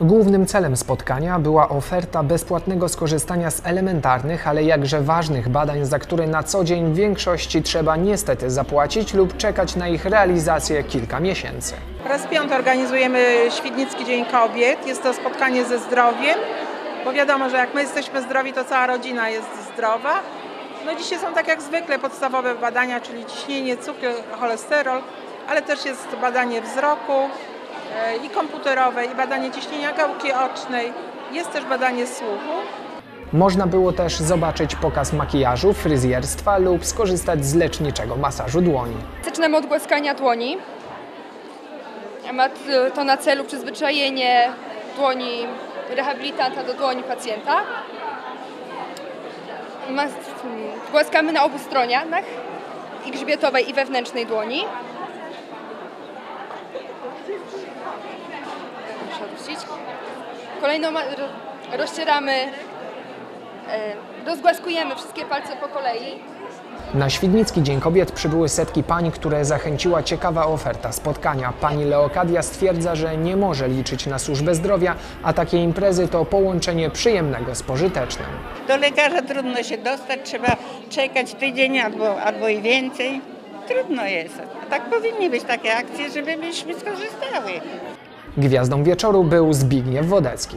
Głównym celem spotkania była oferta bezpłatnego skorzystania z elementarnych, ale jakże ważnych badań, za które na co dzień w większości trzeba niestety zapłacić lub czekać na ich realizację kilka miesięcy. Raz piąty organizujemy Świdnicki Dzień Kobiet. Jest to spotkanie ze zdrowiem, bo wiadomo, że jak my jesteśmy zdrowi, to cała rodzina jest zdrowa. No dzisiaj są tak jak zwykle podstawowe badania, czyli ciśnienie, cukier, cholesterol, ale też jest badanie wzroku i komputerowe, i badanie ciśnienia gałki ocznej. Jest też badanie słuchu. Można było też zobaczyć pokaz makijażu, fryzjerstwa lub skorzystać z leczniczego masażu dłoni. Zaczynamy od głaskania dłoni. Ma t- to na celu przyzwyczajenie dłoni rehabilitanta do dłoni pacjenta. Głaskamy na obu stronach i grzbietowej i wewnętrznej dłoni. Muszę odwrócić. Kolejno ro- rozcieramy, e, rozgłaskujemy wszystkie palce po kolei. Na Świdnicki Dzień Kobiet przybyły setki pań, które zachęciła ciekawa oferta spotkania. Pani Leokadia stwierdza, że nie może liczyć na służbę zdrowia, a takie imprezy to połączenie przyjemnego z pożytecznym. Do lekarza trudno się dostać, trzeba czekać tydzień albo, albo i więcej. Trudno jest. Tak powinny być takie akcje, żeby myśmy skorzystały. Gwiazdą wieczoru był Zbigniew Wodecki.